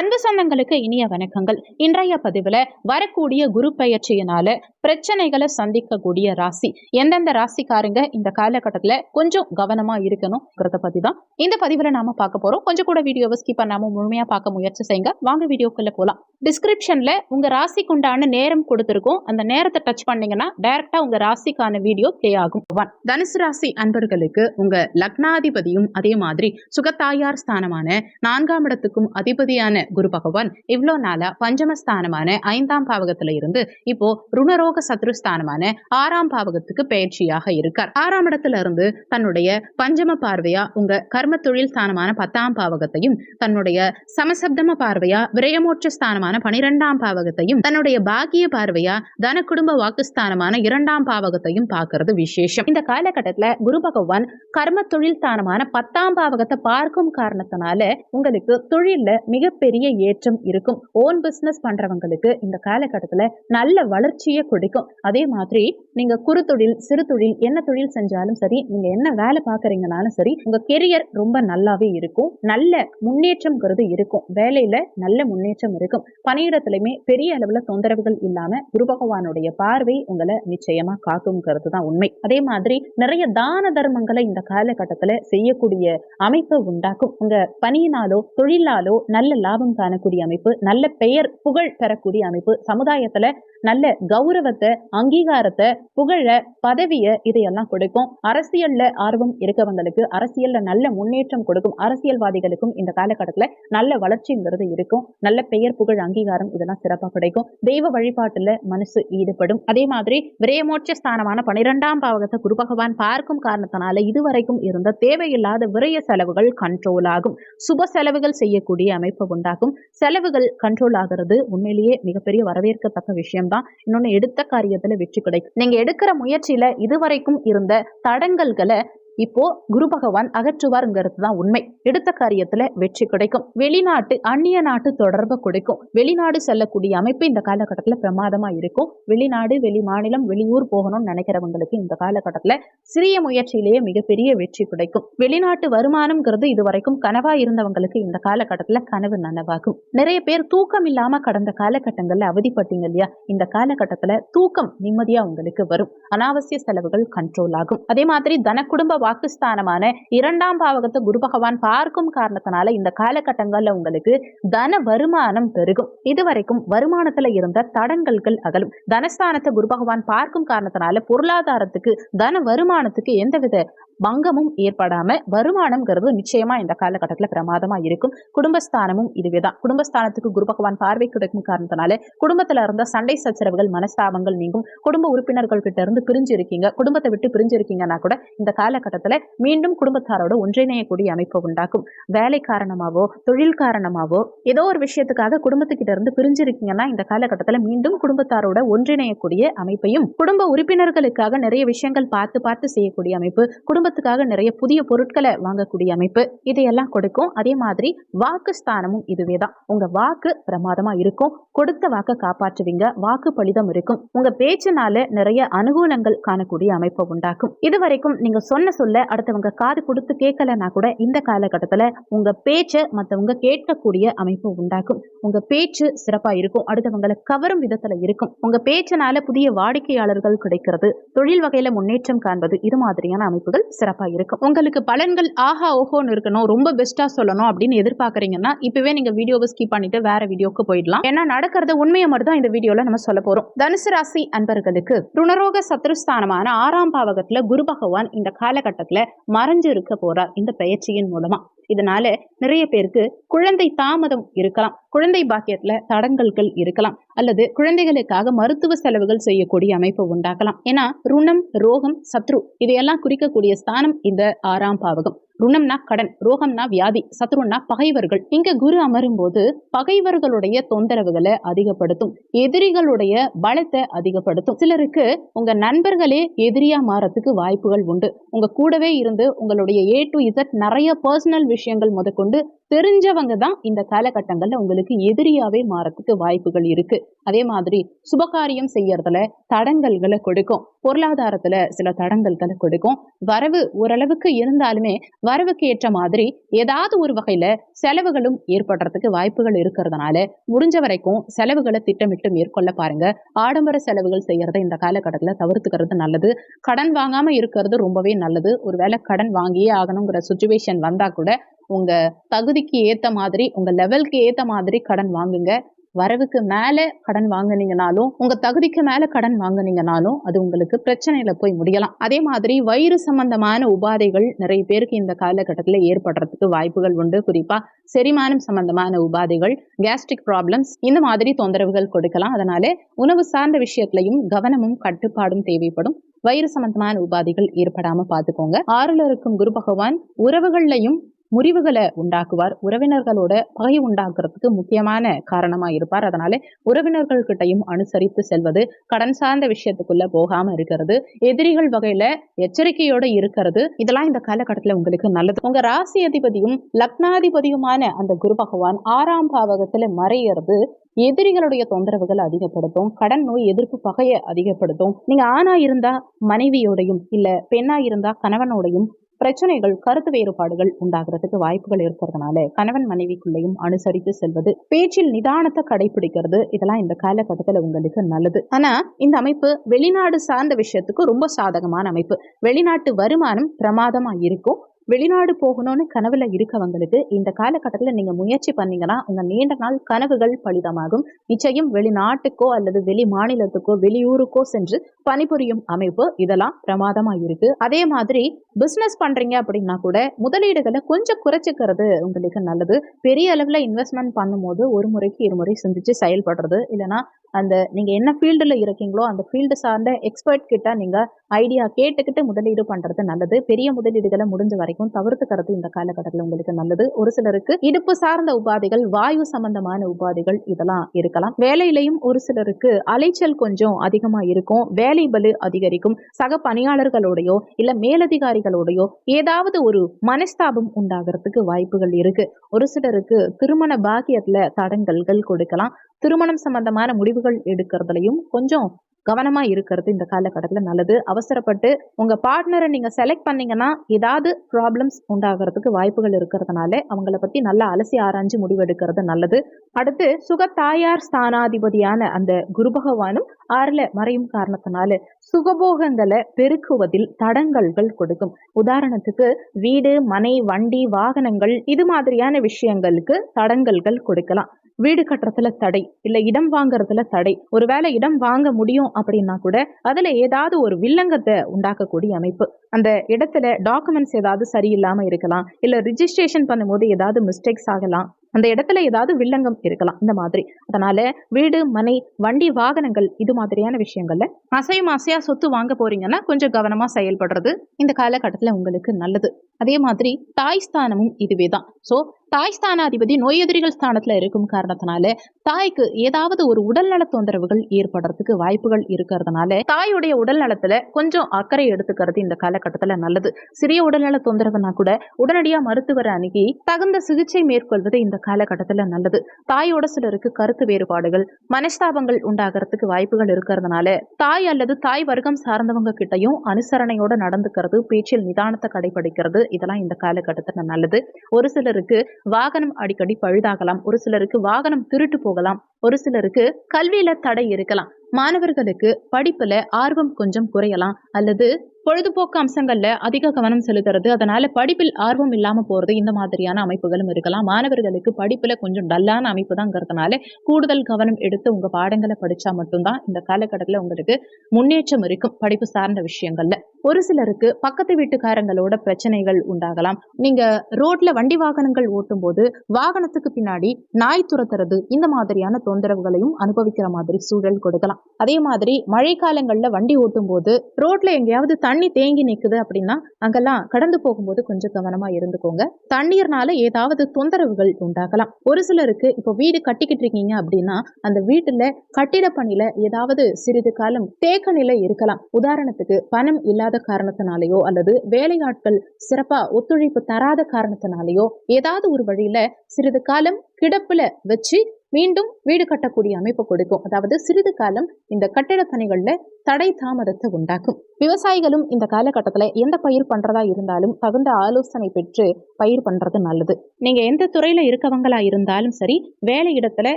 அன்பு சொந்தங்களுக்கு இனிய வணக்கங்கள். இன்றைய பதிவில் வரக்கூடிய குரு பயிற்சியினால பிரச்சனைகளை சந்திக்கக்கூடிய ராசி. எந்தெந்த ராசிக்காரங்க இந்த காலகட்டத்துல கொஞ்சம் கவனமா இருக்கணுங்கிறத பத்தி தான் இந்த பதிவுல நாம பார்க்க போறோம். கொஞ்சம் கூட வீடியோவை ஸ்கிப் பண்ணாம முழுமையா பார்க்க முயற்சி செய்யுங்க. வாங்க வீடியோக்குள்ள போலாம். டிஸ்கிரிப்ஷன்ல உங்க ராசிக்கு உண்டான நேரம் கொடுத்திருக்கோம். அந்த நேரத்தை டச் பண்ணீங்கன்னா டைரக்டா உங்க ராசிக்கான வீடியோ ப்ளே ஆகும். One. தனுசு ராசி அன்பர்களுக்கு உங்க லக்னாதிபதியும் அதே மாதிரி சுகத்தாயார் ஸ்தானமான நான்காம் இடத்துக்கும் அதிபதியான குரு பகவான் இவ்வளோ நாளா பஞ்சமஸ்தானமான ஐந்தாம் பாவகத்துல இருந்து இப்போ ருணரோ ருணரோக சத்ருஸ்தானமான ஆறாம் பாவகத்துக்கு பயிற்சியாக இருக்கார். ஆறாம் இடத்துல இருந்து தன்னுடைய பஞ்சம பார்வையா உங்க கர்ம தொழில் ஸ்தானமான பத்தாம் பாவகத்தையும் தன்னுடைய சமசப்தம பார்வையா விரயமோட்ச ஸ்தானமான பனிரெண்டாம் பாவகத்தையும் தன்னுடைய பாக்கிய பார்வையா தன குடும்ப வாக்குஸ்தானமான இரண்டாம் பாவகத்தையும் பார்க்கறது விசேஷம். இந்த காலகட்டத்துல குரு பகவான் கர்ம தொழில் ஸ்தானமான பத்தாம் பாவகத்தை பார்க்கும் காரணத்தினால உங்களுக்கு தொழில்ல மிகப்பெரிய ஏற்றம் இருக்கும். ஓன் பிசினஸ் பண்றவங்களுக்கு இந்த காலகட்டத்துல நல்ல வளர்ச்சியை கொடுக்கும் அதே மாதிரி நீங்க குறு தொழில் சிறு தொழில் என்ன தொழில் செஞ்சாலும் சரி நீங்க என்ன வேலை பார்க்கறீங்கனாலும் சரி உங்க கெரியர் ரொம்ப நல்லாவே இருக்கும். நல்ல முன்னேற்றம்ங்கிறது இருக்கும். வேலையில நல்ல முன்னேற்றம் இருக்கும். பணியிடத்திலுமே பெரிய அளவுல தொந்தரவுகள் இல்லாம குரு பகவானுடைய பார்வை உங்களை நிச்சயமா காக்கும்ங்கிறது தான் உண்மை. அதே மாதிரி நிறைய தான தர்மங்களை இந்த காலகட்டத்துல செய்யக்கூடிய அமைப்பை உண்டாக்கும். உங்க பணியினாலோ தொழிலாலோ நல்ல லாபம் காணக்கூடிய அமைப்பு நல்ல பெயர் புகழ் பெறக்கூடிய அமைப்பு சமுதாயத்துல நல்ல கௌரவத்தை அங்கீகாரத்தை புகழ பதவிய இதையெல்லாம் கொடுக்கும். அரசியல்ல ஆர்வம் இருக்கவங்களுக்கு அரசியல்ல நல்ல முன்னேற்றம் கொடுக்கும் அரசியல்வாதிகளுக்கும் இந்த காலகட்டத்துல நல்ல வளர்ச்சிங்கிறது இருக்கும். நல்ல பெயர் புகழ் அங்கீகாரம் இதெல்லாம் சிறப்பாக கிடைக்கும். தெய்வ வழிபாட்டுல மனசு ஈடுபடும். அதே மாதிரி விரயமோட்ச ஸ்தானமான பனிரெண்டாம் பாவகத்தை குரு பகவான் பார்க்கும் காரணத்தினால இதுவரைக்கும் இருந்த தேவையில்லாத விரய செலவுகள் கண்ட்ரோல் ஆகும். சுப செலவுகள் செய்யக்கூடிய அமைப்பு உண்டாகும் செலவுகள் கண்ட்ரோல் ஆகிறது உண்மையிலேயே மிகப்பெரிய வரவேற்கத்தக்க விஷயம். மட்டும்தான் இன்னொன்னு எடுத்த காரியத்தில் வெற்றி கிடைக்கும். நீங்க எடுக்கிற முயற்சியில் இதுவரைக்கும் இருந்த தடங்கல்களை இப்போ குரு பகவான் அகற்றுவாருங்கிறது தான் உண்மை. எடுத்த காரியத்துல வெற்றி கிடைக்கும். வெளிநாட்டு அந்நிய நாட்டு தொடர்பு கிடைக்கும். வெளிநாடு செல்லக்கூடிய அமைப்பு இந்த காலகட்டத்துல பிரமாதமா இருக்கும். வெளிநாடு வெளி மாநிலம் வெளியூர் போகணும்னு நினைக்கிறவங்களுக்கு இந்த காலகட்டத்துல சிறிய முயற்சியிலேயே மிகப்பெரிய வெற்றி கிடைக்கும். வெளிநாட்டு வருமானம்ங்கிறது இதுவரைக்கும் கனவா இருந்தவங்களுக்கு இந்த காலகட்டத்துல கனவு நனவாகும். நிறைய பேர் தூக்கம் இல்லாம கடந்த காலகட்டங்கள்ல அவதிப்பட்டீங்க இல்லையா? இந்த காலகட்டத்துல தூக்கம் நிம்மதியா உங்களுக்கு வரும். அனாவசிய செலவுகள் கண்ட்ரோல் ஆகும். அதே மாதிரி தன குடும்ப வாக்குஸ்தானமான இரண்டாம் பாவகத்தை குரு பகவான் பார்க்கும் காரணத்தினால இந்த காலகட்டங்கள்ல உங்களுக்கு தன வருமானம் பெருகும். இதுவரைக்கும் வருமானத்துல இருந்த தடங்கல்கள் அகலும். தனஸ்தானத்தை குரு பகவான் பார்க்கும் காரணத்தினால பொருளாதாரத்துக்கு தன வருமானத்துக்கு எந்தவித பங்கமும் ஏற்படாம வருமானம்ங்கிறது நிச்சயமா இந்த காலகட்டத்துல பிரமாதமா இருக்கும். குடும்பஸ்தானமும் இதுவேதான். குடும்பஸ்தானத்துக்கு குரு பகவான் பார்வை கிடைக்கும் காரணத்தினால குடும்பத்துல இருந்த சண்டை சச்சரவுகள் மனஸ்தாபங்கள் நீங்கும். குடும்ப உறுப்பினர்கள் கிட்ட இருந்து பிரிஞ்சு இருக்கீங்க குடும்பத்தை விட்டு பிரிஞ்சு இருக்கீங்கன்னா கூட இந்த காலகட்டத்துல மீண்டும் குடும்பத்தாரோட ஒன்றிணையக்கூடிய அமைப்பு உண்டாக்கும். வேலை காரணமாவோ தொழில் காரணமாவோ ஏதோ ஒரு விஷயத்துக்காக குடும்பத்துக்கிட்ட இருந்து பிரிஞ்சு இருக்கீங்கன்னா இந்த காலகட்டத்துல மீண்டும் குடும்பத்தாரோட ஒன்றிணையக்கூடிய அமைப்பையும் குடும்ப உறுப்பினர்களுக்காக நிறைய விஷயங்கள் பார்த்து பார்த்து செய்யக்கூடிய அமைப்பு குடும்பத்துக்காக நிறைய புதிய பொருட்களை வாங்கக்கூடிய அமைப்பு இதையெல்லாம் கொடுக்கும். அதே மாதிரி வாக்கு ஸ்தானமும் இதுவே தான். உங்க வாக்கு பிரமாதமா இருக்கும். கொடுத்த வாக்கை காப்பாற்றுவீங்க. வாக்கு பலிதம் இருக்கும். உங்க பேச்சினால நிறைய அனுகூலங்கள் காணக்கூடிய அமைப்பை உண்டாக்கும். இதுவரைக்கும் நீங்க சொன்ன சொல்ல அடுத்தவங்க காது கொடுத்து கேட்கலன்னா கூட இந்த காலகட்டத்துல உங்க பேச்சை மற்றவங்க கேட்கக்கூடிய அமைப்பு உண்டாக்கும். உங்க பேச்சு சிறப்பா இருக்கும். அடுத்தவங்களை கவரும் விதத்துல இருக்கும். உங்க பேச்சினால புதிய வாடிக்கையாளர்கள் கிடைக்கிறது. தொழில் வகையில முன்னேற்றம் காண்பது இது மாதிரியான அமைப்புகள் சிறப்பா இருக்கும் உங்களுக்கு பலன்கள் ஆஹா ஓஹோன்னு இருக்கணும் ரொம்ப பெஸ்டா சொல்லணும் அப்படின்னு எதிர்பார்க்கறீங்கன்னா இப்பவே நீங்க வீடியோவை ஸ்கிப் பண்ணிட்டு வேற வீடியோக்கு போயிடலாம். ஏன்னா நடக்கிறது உண்மையை மட்டும் தான் இந்த வீடியோல நம்ம சொல்ல போறோம். தனுசு ராசி அன்பர்களுக்கு ருணரோக சத்ருஸ்தானமான ஆறாம் பாவகத்துல குரு பகவான் இந்த காலகட்டத்துல மறைஞ்சு இருக்க போகிறார் இந்த பயிற்சியின் மூலமா. இதனால நிறைய பேருக்கு குழந்தை தாமதம் இருக்கலாம். குழந்தை பாக்கியத்துல தடங்கல்கள் இருக்கலாம். அல்லது குழந்தைகளுக்காக மருத்துவ செலவுகள் செய்யக்கூடிய அமைப்பு உண்டாக்கலாம். ஏன்னா ருணம் ரோகம் சத்ரு இதையெல்லாம் குறிக்கக்கூடிய ஸ்தானம் இந்த ஆறாம் பாவகம். ருணம்னா கடன் ரோகம்னா வியாதி சத்ருன்னா பகைவர்கள். இங்க குரு அமரும் போது பகைவர்களுடைய தொந்தரவுகளை அதிகப்படுத்தும் எதிரிகளுடைய பலத்தை அதிகப்படுத்தும். சிலருக்கு உங்க நண்பர்களே எதிரியா மாறத்துக்கு வாய்ப்புகள் உண்டு. உங்க கூடவே இருந்து உங்களுடைய ஏ டு இசட் நிறைய பர்சனல் விஷயங்கள் முதற்கொண்டு தெரிஞ்சவங்க தான் இந்த காலகட்டங்கள்ல உங்களுக்கு எதிரியாவே மாறத்துக்கு வாய்ப்புகள் இருக்கு. அதே மாதிரி சுபகாரியம் செய்யறதுல தடங்கல்களை கொடுக்கும். பொருளாதாரத்துல சில தடங்கல்களை கொடுக்கும். வரவு ஓரளவுக்கு இருந்தாலுமே வரவுக்கு ஏற்ற மாதிரி ஏதாவது ஒரு வகையில செலவுகளும் ஏற்படுறதுக்கு வாய்ப்புகள் இருக்கிறதுனால முடிஞ்ச வரைக்கும் செலவுகளை திட்டமிட்டு மேற்கொள்ள பாருங்க. ஆடம்பர செலவுகள் செய்யறதை இந்த காலகட்டத்துல தவிர்த்துக்கிறது நல்லது. கடன் வாங்காம இருக்கிறது ரொம்பவே நல்லது. ஒருவேளை கடன் வாங்கியே ஆகணுங்கிற சுச்சுவேஷன் வந்தா கூட உங்க தகுதிக்கு ஏத்த மாதிரி உங்க லெவலுக்கு ஏத்த மாதிரி கடன் வாங்குங்க. வரவுக்கு மேல கடன் வாங்குனீங்கனாலும் உங்க தகுதிக்கு மேல கடன் வாங்கினீங்கனாலும் அது உங்களுக்கு பிரச்சனையில போய் முடியலாம். அதே மாதிரி வயிறு சம்பந்தமான உபாதைகள் நிறைய பேருக்கு இந்த காலகட்டத்தில் ஏற்படுறதுக்கு வாய்ப்புகள் உண்டு. குறிப்பா செரிமானம் சம்பந்தமான உபாதைகள் கேஸ்ட்ரிக் ப்ராப்ளம்ஸ் இந்த மாதிரி தொந்தரவுகள் கொடுக்கலாம். அதனால உணவு சார்ந்த விஷயத்திலையும் கவனமும் கட்டுப்பாடும் தேவைப்படும். வயிறு சம்பந்தமான உபாதைகள் ஏற்படாம பார்த்துக்கோங்க. ஆறுல இருக்கும் குரு பகவான் உறவுகள்லையும் முறிவுகளை உண்டாக்குவார். உறவினர்களோட பகை உண்டாக்குறதுக்கு முக்கியமான காரணமா இருப்பார். அதனால உறவினர்கள் கிட்டையும் அனுசரித்து செல்வது கடன் சார்ந்த விஷயத்துக்குள்ள போகாம இருக்கிறது எதிரிகள் வகையில எச்சரிக்கையோட இருக்கிறது. இதெல்லாம் இந்த காலகட்டத்துல உங்களுக்கு நல்லது. உங்க ராசி அதிபதியும் லக்னாதிபதியுமான அந்த குரு பகவான் ஆறாம் பாவகத்துல மறையிறது எதிரிகளுடைய தொந்தரவுகள் அதிகப்படுத்தும் கடன் நோய் எதிர்ப்பு பகையை அதிகப்படுத்தும். நீங்க ஆணா இருந்தா மனைவியோடையும் இல்ல பெண்ணா இருந்தா கணவனோடையும் பிரச்சனைகள் கருத்து வேறுபாடுகள் உண்டாகிறதுக்கு வாய்ப்புகள் இருக்கிறதுனால கணவன் மனைவிக்குள்ளேயும் அனுசரித்து செல்வது பேச்சில் நிதானத்தை கடைபிடிக்கிறது இதெல்லாம் இந்த காலகட்டத்தில் உங்களுக்கு நல்லது. ஆனா இந்த அமைப்பு வெளிநாடு சார்ந்த விஷயத்துக்கு ரொம்ப சாதகமான அமைப்பு. வெளிநாட்டு வருமானம் பிரமாதமா இருக்கும். வெளிநாடு போகணும்னு கனவுல இருக்கவங்களுக்கு இந்த காலகட்டத்தில் நீங்க முயற்சி பண்ணீங்கன்னா உங்க நீண்ட நாள் கனவுகள் பலிதமாகும். நிச்சயம் வெளிநாட்டுக்கோ அல்லது வெளி மாநிலத்துக்கோ வெளியூருக்கோ சென்று பணிபுரியும் அமைப்பு இதெல்லாம் பிரமாதமா இருக்கு. அதே மாதிரி பிசினஸ் பண்றீங்க அப்படின்னா கூட முதலீடுகளை கொஞ்சம் குறைச்சிக்கிறது உங்களுக்கு நல்லது. பெரிய அளவுல இன்வெஸ்ட்மெண்ட் பண்ணும்போது ஒரு முறைக்கு இருமுறை சிந்திச்சு செயல்படுறது. இல்லைன்னா அந்த நீங்கள் என்ன ஃபீல்டில் இருக்கீங்களோ அந்த ஃபீல்டு சார்ந்த எக்ஸ்பர்ட் கிட்ட நீங்கள் ஐடியா கேட்டுக்கிட்டு முதலீடு பண்ணுறது நல்லது. பெரிய முதலீடுகளை முடிஞ்ச வரைக்கும் தவிர்த்துக்கிறது இந்த காலகட்டத்தில் உங்களுக்கு நல்லது. ஒரு சிலருக்கு இடுப்பு சார்ந்த உபாதைகள் வாயு சம்பந்தமான உபாதைகள் இதெல்லாம் இருக்கலாம். வேலையிலையும் ஒரு சிலருக்கு அலைச்சல் கொஞ்சம் அதிகமாக இருக்கும். வேலை பலு அதிகரிக்கும். சக பணியாளர்களோடையோ இல்லை மேலதிகாரிகளோடையோ ஏதாவது ஒரு மனஸ்தாபம் உண்டாகிறதுக்கு வாய்ப்புகள் இருக்கு. ஒரு சிலருக்கு திருமண பாக்கியத்தில் தடங்கல்கள் கொடுக்கலாம். திருமணம் சம்பந்தமான முடிவுகள் எடுக்கிறதுலையும் கொஞ்சம் கவனமா இருக்கிறது இந்த காலகட்டத்தில் நல்லது. அவசரப்பட்டு உங்க பார்ட்னரை நீங்க செலக்ட் பண்ணீங்கன்னா ஏதாவது ப்ராப்ளம்ஸ் உண்டாகிறதுக்கு வாய்ப்புகள் இருக்கிறதுனால அவங்கள பத்தி நல்லா அலசி ஆராய்ஞ்சு முடிவெடுக்கிறது நல்லது. அடுத்து சுகத்தாயார் ஸ்தானாதிபதியான அந்த குரு பகவானும் ஆறுல மறையும் காரணத்தினால சுகபோகங்களை பெருக்குவதில் தடங்கல்கள் கொடுக்கும். உதாரணத்துக்கு வீடு மனை வண்டி வாகனங்கள் இது மாதிரியான விஷயங்களுக்கு தடங்கல்கள் கொடுக்கலாம். வீடு கட்டுறதுல தடை இல்ல இடம் வாங்குறதுல தடை. ஒருவேளை இடம் வாங்க முடியும் அப்படின்னா கூட அதுல ஏதாவது ஒரு வில்லங்கத்தை உண்டாக்கக்கூடிய அமைப்பு. அந்த இடத்துல டாக்குமெண்ட்ஸ் ஏதாவது சரியில்லாம இருக்கலாம் இல்ல ரிஜிஸ்ட்ரேஷன் பண்ணும்போது ஏதாவது மிஸ்டேக்ஸ் ஆகலாம். அந்த இடத்துல ஏதாவது வில்லங்கம் இருக்கலாம் இந்த மாதிரி. அதனால வீடு மனை வண்டி வாகனங்கள் இது மாதிரியான விஷயங்கள்ல அசையும் அசையா சொத்து வாங்க போறீங்கன்னா கொஞ்சம் கவனமா செயல்படுறது இந்த காலகட்டத்துல உங்களுக்கு நல்லது. அதே மாதிரி தாய் ஸ்தானமும் இதுவே தான். ஸோ தாய் ஸ்தானாதிபதி நோய் எதிரிகள் ஸ்தானத்துல இருக்கும் காரணத்தினால தாய்க்கு ஏதாவது ஒரு உடல்நல தொந்தரவுகள் ஏற்படுறதுக்கு வாய்ப்புகள் இருக்கிறதுனால தாயுடைய உடல் நலத்துல கொஞ்சம் அக்கறை எடுத்துக்கிறது இந்த காலகட்டத்துல நல்லது. சிறிய உடல்நல தொந்தரவுனா கூட உடனடியா மருத்துவரை அணுகி தகுந்த சிகிச்சை மேற்கொள்வது இந்த காலகட்டத்தில் நல்லது. தாயோட சிலருக்கு கருத்து வேறுபாடுகள் மனஸ்தாபங்கள் உண்டாகிறதுக்கு வாய்ப்புகள் இருக்கிறதுனால தாய் அல்லது தாய் வர்க்கம் சார்ந்தவங்க கிட்டயும் அனுசரணையோட நடந்துக்கிறது பேச்சில் நிதானத்தை கடைபிடிக்கிறது இதெல்லாம் இந்த காலகட்டத்துல நல்லது. ஒரு சிலருக்கு வாகனம் அடிக்கடி பழுதாகலாம் ஒரு சிலருக்கு வாகனம் திருட்டு போகலாம் ஒரு சிலருக்கு கல்வியில தடை இருக்கலாம். மாணவர்களுக்கு படிப்புல ஆர்வம் கொஞ்சம் குறையலாம். அல்லது பொழுதுபோக்கு அம்சங்கள்ல அதிக கவனம் செலுத்துறது அதனால படிப்பில் ஆர்வம் இல்லாம போறது இந்த மாதிரியான அமைப்புகளும் இருக்கலாம். மாணவர்களுக்கு படிப்புல கொஞ்சம் டல்லான அமைப்பு தாங்கிறதுனால கூடுதல் கவனம் எடுத்து உங்க பாடங்களை படிச்சா மட்டும்தான் இந்த காலகட்டத்துல உங்களுக்கு முன்னேற்றம் இருக்கும் படிப்பு சார்ந்த விஷயங்கள்ல. ஒரு சிலருக்கு பக்கத்து வீட்டுக்காரங்களோட பிரச்சனைகள் உண்டாகலாம். நீங்க ரோட்ல வண்டி வாகனங்கள் ஓட்டும் போது வாகனத்துக்கு பின்னாடி நாய் துரத்துறது இந்த மாதிரியான தொந்தரவுகளையும் அனுபவிக்கிற மாதிரி சூழல் கொடுக்கலாம். அதே மாதிரி மழை காலங்கள்ல வண்டி ஓட்டும் போது ரோட்ல எங்கேயாவது தண்ணி தேங்கி நிற்குது அப்படின்னா அங்கெல்லாம் கடந்து போகும்போது கொஞ்சம் கவனமா இருந்துக்கோங்க. தண்ணீர்னால ஏதாவது தொந்தரவுகள் உண்டாகலாம். ஒரு சிலருக்கு இப்போ வீடு கட்டிக்கிட்டு இருக்கீங்க அப்படின்னா அந்த வீட்டுல கட்டிட பணியில ஏதாவது சிறிது காலம் தேக்க நிலை இருக்கலாம். உதாரணத்துக்கு பணம் இல்லாத இல்லாத காரணத்தினாலேயோ அல்லது வேலையாட்கள் சிறப்பா ஒத்துழைப்பு தராத காரணத்தினாலேயோ ஏதாவது ஒரு வழியில சிறிது காலம் கிடப்புல வச்சு மீண்டும் வீடு கட்டக்கூடிய அமைப்பு கொடுக்கும். அதாவது சிறிது காலம் இந்த கட்டிட பணிகள்ல தடை தாமதத்தை உண்டாக்கும். விவசாயிகளும் இந்த காலகட்டத்துல எந்த பயிர் பண்றதா இருந்தாலும் தகுந்த ஆலோசனை பெற்று பயிர் பண்றது நல்லது. நீங்க எந்த துறையில இருக்கவங்களா இருந்தாலும் சரி வேலை இடத்துல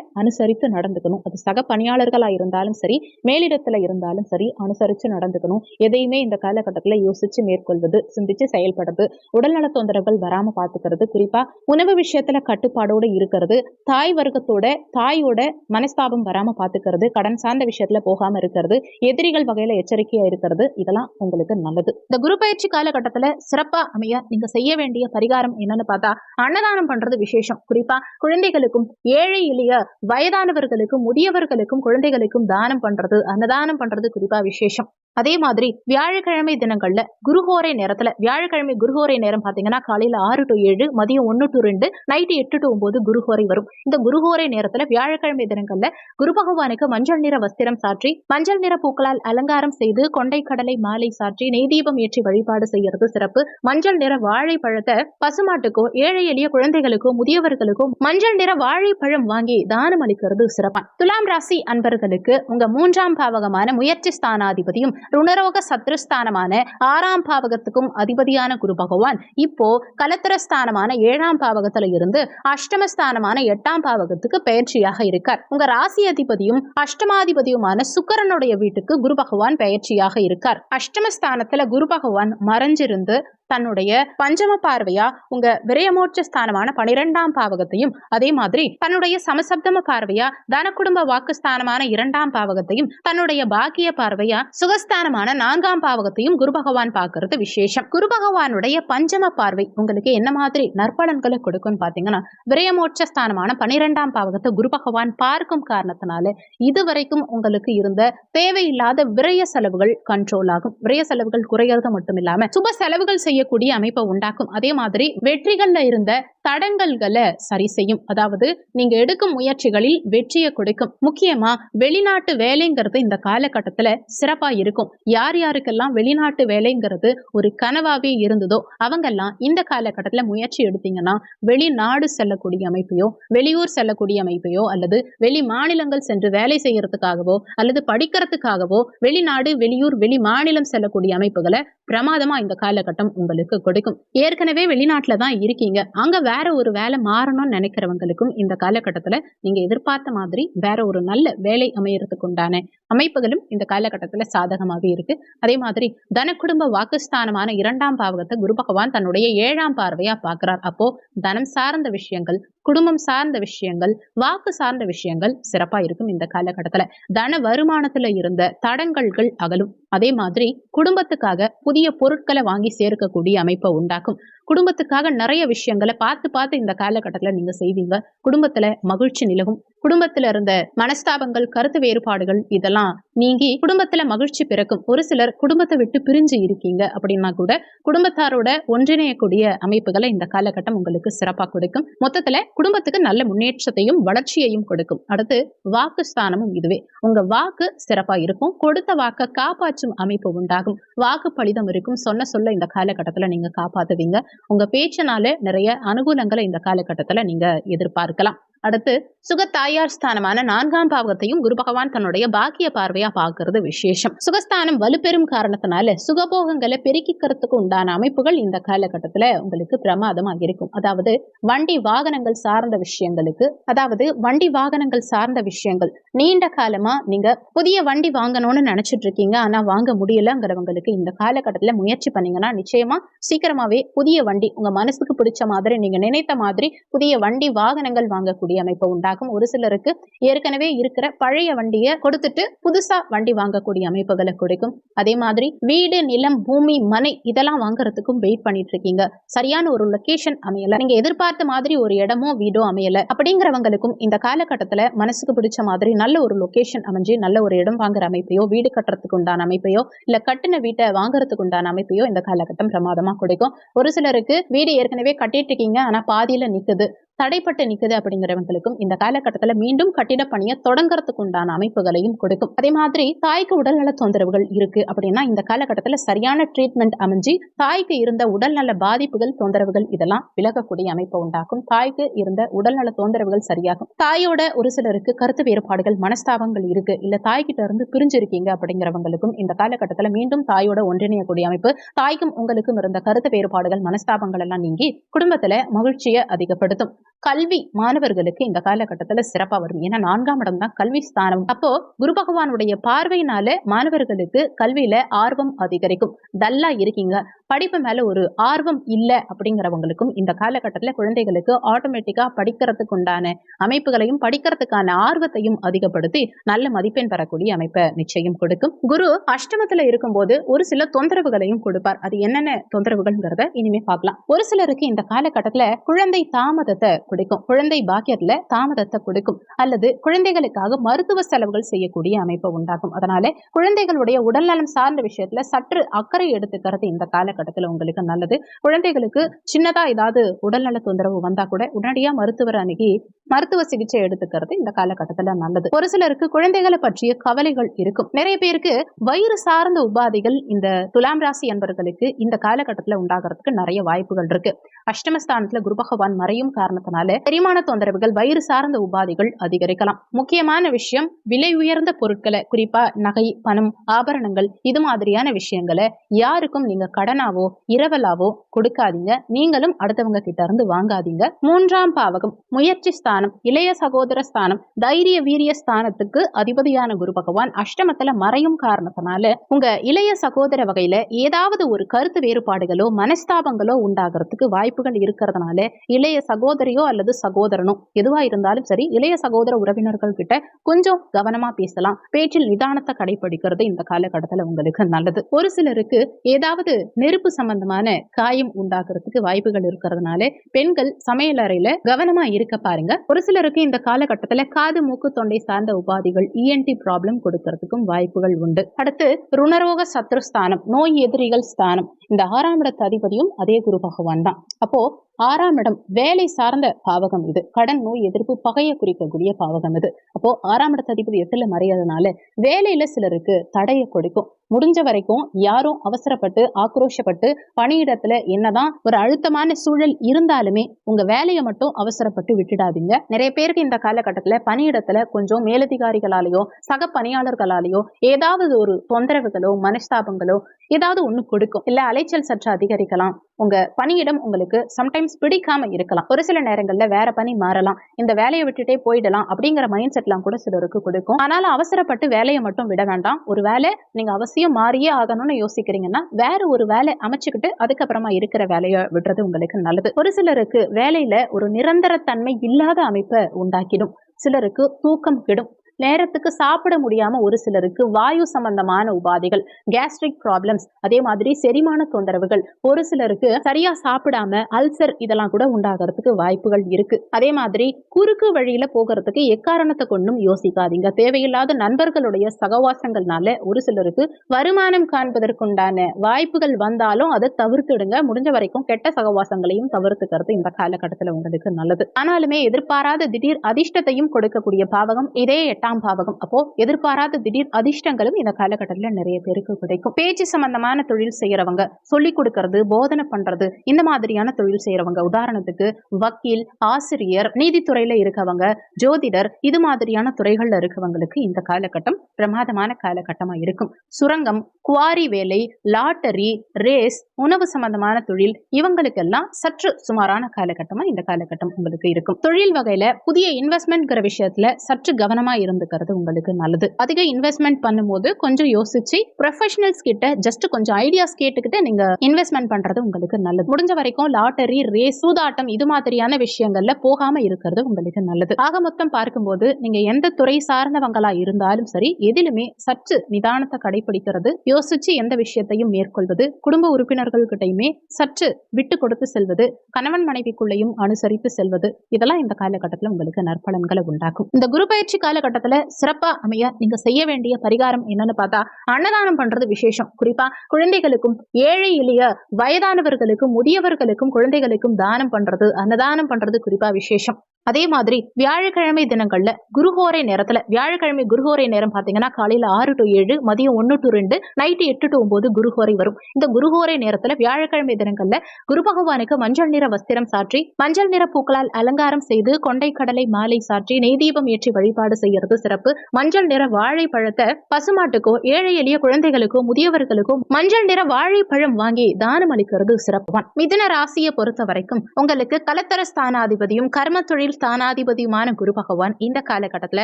அனுசரித்து நடந்துக்கணும். அது சக பணியாளர்களா இருந்தாலும் சரி மேலிடத்துல இருந்தாலும் சரி அனுசரிச்சு நடந்துக்கணும். எதையுமே இந்த காலகட்டத்துல யோசிச்சு மேற்கொள்வது சிந்திச்சு செயல்படுறது உடல்நல தொந்தரவுகள் வராம பாத்துக்கிறது குறிப்பா உணவு விஷயத்துல கட்டுப்பாடோட இருக்கிறது தாய் வர்க்கத்தோட தாயோட மனஸ்தாபம் வராம பாத்துக்கிறது கடன் சார்ந்த விஷயத்துல போகாம இருக்கிறது எதிரி குழந்தைகள் வகையில எச்சரிக்கையா இருக்கிறது. இதெல்லாம் உங்களுக்கு நல்லது. இந்த குரு பயிற்சி காலகட்டத்துல சிறப்பா அமைய நீங்க செய்ய வேண்டிய பரிகாரம் என்னன்னு பார்த்தா அன்னதானம் பண்றது விசேஷம். குறிப்பா குழந்தைகளுக்கும் ஏழை எளிய வயதானவர்களுக்கும் முதியவர்களுக்கும் குழந்தைகளுக்கும் தானம் பண்றது அன்னதானம் பண்றது குறிப்பா விசேஷம். அதே மாதிரி வியாழக்கிழமை தினங்கள்ல குருஹோரை நேரத்துல வியாழக்கிழமை குருஹோரை நேரம் பாத்தீங்கன்னா காலையில ஆறு டு ஏழு மதியம் ஒன்னு டு ரெண்டு நைட்டு எட்டு டு ஒன்பது குருஹோரை வரும். இந்த குருஹோரை நேரத்துல வியாழக்கிழமை தினங்கள்ல குரு பகவானுக்கு மஞ்சள் நிற வஸ்திரம் சாற்றி மஞ்சள் நிற பூக்களால் அலங்காரம் செய்து கொண்டை கடலை மாலை சாற்றி நெய் தீபம் ஏற்றி வழிபாடு செய்யறது சிறப்பு. மஞ்சள் நிற வாழைப்பழத்தை பசுமாட்டுக்கோ ஏழை எளிய குழந்தைகளுக்கோ முதியவர்களுக்கோ மஞ்சள் நிற வாழைப்பழம் வாங்கி தானம் அளிக்கிறது சிறப்பான். துலாம் ராசி அன்பர்களுக்கு உங்க மூன்றாம் பாவகமான முயற்சி ஸ்தானாதிபதியும் ருணரோக சத்ருஸ்தானமான ஆறாம் பாவகத்துக்கும் அதிபதியான குரு பகவான். இப்போ கலத்திரஸ்தானமான ஏழாம் பாவகத்துல இருந்து அஷ்டமஸ்தானமான எட்டாம் பாவகத்துக்கு பயிற்சியாக இருக்கார். உங்க ராசி அதிபதியும் அஷ்டமாதிபதியுமான சுக்கரனுடைய வீட்டுக்கு குரு பகவான் பயிற்சியாக இருக்கார். அஷ்டமஸ்தானத்துல குரு பகவான் மறைஞ்சிருந்து தன்னுடைய பஞ்சம பார்வையா உங்க விரயமோட்ச ஸ்தானமான பனிரெண்டாம் பாவகத்தையும் அதே மாதிரி தன்னுடைய சமசப்தம பார்வையா தன குடும்ப வாக்கு ஸ்தானமான இரண்டாம் பாவகத்தையும் தன்னுடைய பாக்கிய பார்வையா சுகஸ்தானமான நான்காம் பாவகத்தையும் குரு பகவான் பார்க்கறது விசேஷம். குரு பகவானுடைய பஞ்சம பார்வை உங்களுக்கு என்ன மாதிரி நற்பலன்களை கொடுக்கும்னு பாத்தீங்கன்னா விரயமோட்ச ஸ்தானமான பனிரெண்டாம் பாவகத்தை குரு பகவான் பார்க்கும் காரணத்தினால இதுவரைக்கும் உங்களுக்கு இருந்த தேவையில்லாத விரய செலவுகள் கண்ட்ரோல் ஆகும். விரய செலவுகள் குறையறது மட்டும் இல்லாம சுப செலவுகள் செய்யக்கூடிய அமைப்பை உண்டாக்கும். அதே மாதிரி வெற்றிகள்ல இருந்த தடங்கல்களை சரி செய்யும். அதாவது நீங்க எடுக்கும் முயற்சிகளில் வெற்றியை கொடுக்கும். முக்கியமா வெளிநாட்டு வேலைங்கிறது இந்த காலகட்டத்துல சிறப்பா இருக்கும். யார் யாருக்கெல்லாம் வெளிநாட்டு வேலைங்கிறது ஒரு கனவாவே இருந்ததோ அவங்கெல்லாம் இந்த காலகட்டத்துல முயற்சி எடுத்தீங்கன்னா வெளிநாடு செல்லக்கூடிய அமைப்பையோ வெளியூர் செல்லக்கூடிய அமைப்பையோ அல்லது வெளி மாநிலங்கள் சென்று வேலை செய்யறதுக்காகவோ அல்லது படிக்கிறதுக்காகவோ வெளிநாடு வெளியூர் வெளி மாநிலம் செல்லக்கூடிய அமைப்புகளை பிரமாதமா இந்த காலகட்டம் உங்களுக்கு கொடுக்கும். ஏற்கனவே வெளிநாட்டுல தான் இருக்கீங்க. அங்க வேற ஒரு வேலை மாறணும்னு நினைக்கிறவங்களுக்கும் இந்த காலகட்டத்துல நீங்க எதிர்பார்த்த மாதிரி வேற ஒரு நல்ல வேலை அமையறதுக்கு உண்டான அமைப்புகளும் இந்த காலகட்டத்துல சாதகமாக இருக்கு. அதே மாதிரி தன குடும்ப வாக்குஸ்தானமான இரண்டாம் பாவகத்தை குரு பகவான் தன்னுடைய ஏழாம் பார்வையா பார்க்கிறார். அப்போ தனம் சார்ந்த விஷயங்கள் குடும்பம் சார்ந்த விஷயங்கள் வாக்கு சார்ந்த விஷயங்கள் சிறப்பா இருக்கும் இந்த காலகட்டத்துல. தன வருமானத்துல இருந்த தடங்கல்கள் அகலும். அதே மாதிரி குடும்பத்துக்காக புதிய பொருட்களை வாங்கி சேர்க்கக்கூடிய அமைப்பை உண்டாக்கும். குடும்பத்துக்காக நிறைய விஷயங்களை பார்த்து பார்த்து இந்த காலகட்டத்துல நீங்க செய்வீங்க. குடும்பத்துல மகிழ்ச்சி நிலவும். குடும்பத்துல இருந்த மனஸ்தாபங்கள் கருத்து வேறுபாடுகள் இதெல்லாம் நீங்கி குடும்பத்துல மகிழ்ச்சி பிறக்கும். ஒரு சிலர் குடும்பத்தை விட்டு பிரிஞ்சு இருக்கீங்க அப்படின்னா கூட குடும்பத்தாரோட ஒன்றிணையக்கூடிய அமைப்புகளை இந்த காலகட்டம் உங்களுக்கு சிறப்பாக கொடுக்கும். மொத்தத்துல குடும்பத்துக்கு நல்ல முன்னேற்றத்தையும் வளர்ச்சியையும் கொடுக்கும். அடுத்து வாக்கு ஸ்தானமும் இதுவே. உங்க வாக்கு சிறப்பா இருக்கும். கொடுத்த வாக்க காப்பாற்றும் அமைப்பு உண்டாகும். வாக்கு பலிதம் இருக்கும். சொன்ன சொல்ல இந்த காலகட்டத்துல நீங்க காப்பாத்துவீங்க. உங்க பேச்சினால நிறைய அனுகூலங்களை இந்த காலகட்டத்துல நீங்க எதிர்பார்க்கலாம். அடுத்து சுக தாயார் ஸ்தானமான நான்காம் பாவகத்தையும் குரு பகவான் தன்னுடைய பாக்கிய பார்வையா பார்க்கறது விசேஷம். சுகஸ்தானம் வலுப்பெறும் காரணத்தினால சுகபோகங்களை பெருக்கிக்கிறதுக்கு உண்டான அமைப்புகள் இந்த காலகட்டத்துல உங்களுக்கு பிரமாதமா இருக்கும். அதாவது வண்டி வாகனங்கள் சார்ந்த விஷயங்களுக்கு அதாவது வண்டி வாகனங்கள் சார்ந்த விஷயங்கள். நீண்ட காலமா நீங்க புதிய வண்டி வாங்கணும்னு நினைச்சிட்டு இருக்கீங்க ஆனா வாங்க முடியலங்கிறவங்களுக்கு இந்த காலகட்டத்துல முயற்சி பண்ணீங்கன்னா நிச்சயமா சீக்கிரமாவே புதிய வண்டி உங்க மனசுக்கு பிடிச்ச மாதிரி நீங்க நினைத்த மாதிரி புதிய வண்டி வாகனங்கள் வாங்கக்கூடிய அமைப்பு உண்டாகும் ஒரு சிலருக்கு ஏற்கனவே இருக்கிற பழைய வண்டியை கொடுத்துட்டு புதுசா வண்டி வாங்கக்கூடிய அமைப்புகளை கொடுக்கும். அதே மாதிரி வீடு நிலம் பூமி மனை இதெல்லாம் வாங்குறதுக்கும் வெயிட் பண்ணிட்டு இருக்கீங்க சரியான ஒரு லொகேஷன் அமையல. நீங்க எதிர்பார்த்த மாதிரி ஒரு இடமோ வீடோ அமையல. அப்படிங்கிறவங்களுக்கும் இந்த காலகட்டத்துல மனசுக்கு பிடிச்ச மாதிரி நல்ல ஒரு லொகேஷன் அமைஞ்சு நல்ல ஒரு இடம் வாங்குற அமைப்பையோ வீடு கட்டுறதுக்கு உண்டான அமைப்பையோ இல்ல கட்டின வீட்டை வாங்குறதுக்கு உண்டான அமைப்பையோ இந்த காலகட்டம் பிரமாதமா கொடுக்கும். ஒரு சிலருக்கு வீடு ஏற்கனவே கட்டிட்டு இருக்கீங்க ஆனா பாதியில நிக்குது. தடைப்பட்டு நிற்குது அப்படிங்கிறவங்களுக்கும் இந்த காலகட்டத்தில் மீண்டும் கட்டிட பணியை தொடங்குறதுக்கு உண்டான அமைப்புகளையும் கொடுக்கும். அதே மாதிரி தாய்க்கு உடல்நல தொந்தரவுகள் இருக்கு அப்படின்னா இந்த காலகட்டத்தில் சரியான ட்ரீட்மெண்ட் அமைஞ்சு தாய்க்கு இருந்த உடல்நல பாதிப்புகள் தொந்தரவுகள் இதெல்லாம் விலகக்கூடிய அமைப்பை உண்டாக்கும். தாய்க்கு இருந்த உடல்நல தொந்தரவுகள் சரியாகும். தாயோட ஒரு சிலருக்கு கருத்து வேறுபாடுகள் மனஸ்தாபங்கள் இருக்கு. இல்ல தாய்கிட்ட இருந்து பிரிஞ்சிருக்கீங்க அப்படிங்கிறவங்களுக்கும் இந்த காலகட்டத்தில் மீண்டும் தாயோட ஒன்றிணையக்கூடிய அமைப்பு தாய்க்கும் உங்களுக்கும் இருந்த கருத்து வேறுபாடுகள் மனஸ்தாபங்கள் எல்லாம் நீங்கி குடும்பத்துல மகிழ்ச்சியை அதிகப்படுத்தும். கல்வி மாணவர்களுக்கு இந்த காலகட்டத்துல சிறப்பா வரும். ஏன்னா நான்காம் இடம் தான் கல்வி ஸ்தானம். அப்போ குரு பகவானுடைய பார்வையினால மாணவர்களுக்கு கல்வியில ஆர்வம் அதிகரிக்கும். டல்லா இருக்கீங்க. படிப்பு மேல ஒரு ஆர்வம் இல்லை அப்படிங்கிறவங்களுக்கும் இந்த காலகட்டத்துல குழந்தைகளுக்கு ஆட்டோமேட்டிக்கா படிக்கிறதுக்கு உண்டான அமைப்புகளையும் படிக்கிறதுக்கான ஆர்வத்தையும் அதிகப்படுத்தி நல்ல மதிப்பெண் பெறக்கூடிய அமைப்பை நிச்சயம் கொடுக்கும். குரு அஷ்டமத்துல இருக்கும்போது ஒரு சில தொந்தரவுகளையும் கொடுப்பார். அது என்னென்ன தொந்தரவுகள்ங்கிறத இனிமே பார்க்கலாம். ஒரு சிலருக்கு இந்த காலகட்டத்துல குழந்தை தாமதத்தை கொடுக்கும். குழந்தை பாக்கியத்துல தாமதத்தை கொடுக்கும். அல்லது குழந்தைகளுக்காக மருத்துவ செலவுகள் செய்யக்கூடிய அமைப்பை உண்டாகும். அதனால குழந்தைகளுடைய உடல்நலம் சார்ந்த விஷயத்துல சற்று அக்கறை எடுத்துக்கிறது இந்த காலகட்டம் காலகட்டத்துல உங்களுக்கு நல்லது. குழந்தைகளுக்கு சின்னதா ஏதாவது உடல்நல தொந்தரவு வந்தா கூட உடனடியா மருத்துவர் அணுகி மருத்துவ சிகிச்சை எடுத்துக்கிறது இந்த காலகட்டத்தில் நல்லது. ஒரு சிலருக்கு குழந்தைகளை பற்றிய கவலைகள் இருக்கும். நிறைய பேருக்கு வயிறு சார்ந்த உபாதைகள் இந்த துலாம் ராசி என்பவர்களுக்கு இந்த காலகட்டத்தில் உண்டாகிறதுக்கு நிறைய வாய்ப்புகள் இருக்கு. அஷ்டமஸ்தானத்துல குரு பகவான் மறையும் காரணத்தினால செரிமான தொந்தரவுகள் வயிறு சார்ந்த உபாதைகள் அதிகரிக்கலாம். முக்கியமான விஷயம் விலை உயர்ந்த பொருட்களை குறிப்பா நகை பணம் ஆபரணங்கள் இது மாதிரியான விஷயங்களை யாருக்கும் நீங்க கடனாவோ இரவலாவோ கொடுக்காதீங்க. நீங்களும் அடுத்தவங்க கிட்ட இருந்து வாங்காதீங்க. மூன்றாம் பாவகம் முயற்சி ஸ்தானம் இளைய சகோதர ஸ்தானம் தைரிய வீரிய ஸ்தானத்துக்கு அதிபதியான குரு பகவான் அஷ்டமத்துல மறையும் காரணத்தினால உங்க இளைய சகோதர வகையில ஏதாவது ஒரு கருத்து வேறுபாடுகளோ மனஸ்தாபங்களோ உண்டாகிறதுக்கு வாய்ப்புகள் இருக்கிறதுனால இளைய சகோதரியோ அல்லது சகோதரனோ எதுவா இருந்தாலும் சரி இளைய சகோதர உறவினர்கள் கிட்ட கொஞ்சம் கவனமா பேசலாம். பேச்சில் நிதானத்தை கடைபிடிக்கிறது இந்த காலகட்டத்துல உங்களுக்கு நல்லது. ஒரு சிலருக்கு ஏதாவது நெருப்பு சம்பந்தமான காயம் உண்டாக்குறதுக்கு வாய்ப்புகள் இருக்கிறதுனால பெண்கள் சமையல் அறையில கவனமா இருக்க பாருங்க. ஒரு சிலருக்கு இந்த காலகட்டத்துல காது மூக்கு தொண்டை சார்ந்த உபாதிகள் இஎன்டி ப்ராப்ளம் கொடுக்கறதுக்கும் வாய்ப்புகள் உண்டு. அடுத்து ருணரோக சத்ருஸ்தானம் நோய் எதிரிகள் ஸ்தானம். இந்த ஆறாம் இடத்து அதிபதியும் அதே குரு பகவான் தான். அப்போ ஆறாம் இடம் வேலை சார்ந்த பாவகம் இது. கடன் நோய் எதிர்ப்பு பகையை குறிக்கக்கூடிய பாவகம் இது. அப்போ ஆறாம் இடத்து அதிபதி எட்டுல மறையாதனால வேலையில சிலருக்கு தடையை கொடுக்கும். முடிஞ்ச வரைக்கும் யாரும் அவசரப்பட்டு ஆக்ரோஷப்பட்டு பணியிடத்துல என்னதான் ஒரு அழுத்தமான சூழல் இருந்தாலுமே உங்க வேலையை மட்டும் அவசரப்பட்டு விட்டுடாதீங்க. நிறைய பேருக்கு இந்த காலகட்டத்துல பணியிடத்துல கொஞ்சம் மேலதிகாரிகளாலேயோ சக பணியாளர்களாலேயோ ஏதாவது ஒரு தொந்தரவுகளோ மனஸ்தாபங்களோ ஏதாவது ஒண்ணு கொடுக்கும். இல்ல அலைச்சல் சற்று அதிகரிக்கலாம். உங்க பணியிடம் உங்களுக்கு சம்டைம்ஸ் பிடிக்காம இருக்கலாம். ஒரு சில நேரங்கள்ல வேற பணி மாறலாம். இந்த வேலையை விட்டுட்டே போயிடலாம் அப்படிங்கிற மைண்ட் செட்லாம் கூட சிலருக்கு கொடுக்கும். ஆனாலும் அவசரப்பட்டு வேலையை மட்டும் விட வேண்டாம். ஒரு வேலை நீங்க அவசியம் மாறியே ஆகணும்னு யோசிக்கிறீங்கன்னா வேற ஒரு வேலை அமைச்சுக்கிட்டு அதுக்கப்புறமா இருக்கிற வேலையை விடுறது உங்களுக்கு நல்லது. ஒரு சிலருக்கு வேலையில ஒரு நிரந்தரத்தன்மை இல்லாத அமைப்பை உண்டாக்கிடும். சிலருக்கு தூக்கம் கெடும். நேரத்துக்கு சாப்பிட முடியாம ஒரு சிலருக்கு வாயு சம்பந்தமான உபாதைகள் கேஸ்ட்ரிக் ப்ராப்ளம்ஸ் அதே மாதிரி செரிமான தொந்தரவுகள். ஒரு சிலருக்கு சரியா சாப்பிடாம அல்சர் இதெல்லாம் கூட உண்டாகிறதுக்கு வாய்ப்புகள் இருக்கு. அதே மாதிரி குறுக்கு வழியில போகிறதுக்கு எக்காரணத்தை கொண்டும் யோசிக்காதீங்க. தேவையில்லாத நண்பர்களுடைய சகவாசங்கள்னால ஒரு சிலருக்கு வருமானம் காண்பதற்குண்டான வாய்ப்புகள் வந்தாலும் அதை தவிர்த்துடுங்க. முடிஞ்ச வரைக்கும் கெட்ட சகவாசங்களையும் தவிர்த்துக்கிறது இந்த காலகட்டத்துல உங்களுக்கு நல்லது. ஆனாலுமே எதிர்பாராத திடீர் அதிர்ஷ்டத்தையும் கொடுக்கக்கூடிய பாவகம் இதே எட்டாம் பாவகம். அப்போ எதிர்பாராத திடீர் அதிர்ஷ்டங்களும் இந்த காலகட்டத்தில் நிறைய பேருக்கு கிடைக்கும். பேச்சு சம்பந்தமான தொழில் செய்யறவங்க சொல்லி கொடுக்கறது போதனை பண்றது இந்த மாதிரியான தொழில் செய்யறவங்க உதாரணத்துக்கு வக்கீல் ஆசிரியர் நீதித்துறையில இருக்கவங்க ஜோதிடர் இது மாதிரியான துறைகள்ல இருக்கவங்களுக்கு இந்த காலகட்டம் பிரமாதமான காலகட்டமா இருக்கும். சுரங்கம் குவாரி வேலை லாட்டரி ரேஸ் உணவு சம்பந்தமான தொழில் இவங்களுக்கெல்லாம் சற்று சுமாரான காலகட்டமா இந்த காலகட்டம் உங்களுக்கு இருக்கும். தொழில் வகையில புதிய இன்வெஸ்ட்மெண்ட்ங்கிற விஷயத்துல சற்று கவனமா இருந்துக்கிறது உங்களுக்கு நல்லது. அதிக இன்வெஸ்ட்மெண்ட் பண்ணும்போது கொஞ்சம் யோசிச்சு ப்ரொஃபஷனல்ஸ் கிட்ட ஜஸ்ட் கொஞ்சம் ஐடியாஸ் கேட்டுக்கிட்டு நீங்க இன்வெஸ்ட்மெண்ட் பண்றது உங்களுக்கு நல்லது. முடிஞ்ச வரைக்கும் லாட்டரி ரேஸ் சூதாட்டம் இது மாதிரியான விஷயங்கள்ல போகாம இருக்கிறது உங்களுக்கு நல்லது. ஆக மொத்தம் பார்க்கும்போது நீங்க எந்த துறை சார்ந்தவங்களா இருந்தாலும் சரி எதிலுமே சற்று நிதானத்தை கடைபிடிக்கிறது யோசிச்சு எந்த விஷயத்தையும் மேற்கொள்வது குடும்ப உறுப்பினர்கள் கிட்டையுமே சற்று விட்டு கொடுத்து செல்வது கணவன் மனைவிக்குள்ளேயும் அனுசரித்து செல்வது இதெல்லாம் இந்த காலகட்டத்தில் உங்களுக்கு நற்பலன்களை உண்டாக்கும். இந்த குரு பயிற்சி காலகட்டத்தில் காலத்துல சிறப்பா அமைய நீங்க செய்ய வேண்டிய பரிகாரம் என்னன்னு பார்த்தா அன்னதானம் பண்றது விசேஷம். குறிப்பா குழந்தைகளுக்கும் ஏழை எளிய வயதானவர்களுக்கும் முதியவர்களுக்கும் குழந்தைகளுக்கும் தானம் பண்றது அன்னதானம் பண்றது குறிப்பா விசேஷம். அதே மாதிரி வியாழக்கிழமை தினங்கள்ல குருஹோரை நேரத்துல வியாழக்கிழமை குருஹோரை நேரம் பாத்தீங்கன்னா காலையில ஆறு டு ஏழு மதியம் ஒன்னு டு ரெண்டு நைட்டு எட்டு டு ஒன்பது குருஹோரை வரும். இந்த குருஹோரை நேரத்துல வியாழக்கிழமை தினங்கள்ல குரு பகவானுக்கு மஞ்சள் நிற வஸ்திரம் சாற்றி மஞ்சள் நிற பூக்களால் அலங்காரம் செய்து கொண்டை கடலை மாலை சாற்றி நெய்தீபம் ஏற்றி வழிபாடு செய்யறது சிறப்பு. மஞ்சள் நிற வாழைப்பழத்தை பசுமாட்டுக்கோ ஏழை எளிய குழந்தைகளுக்கோ முதியவர்களுக்கோ மஞ்சள் நிற வாழைப்பழம் வாங்கி தானம் அளிக்கிறது சிறப்புவான் மிதன ராசியை பொறுத்த வரைக்கும் உங்களுக்கு கலத்தர ஸ்தானாதிபதியும் கர்ம தொழில் ஸ்தானாதிபதியுமான குரு பகவான் இந்த காலகட்டத்துல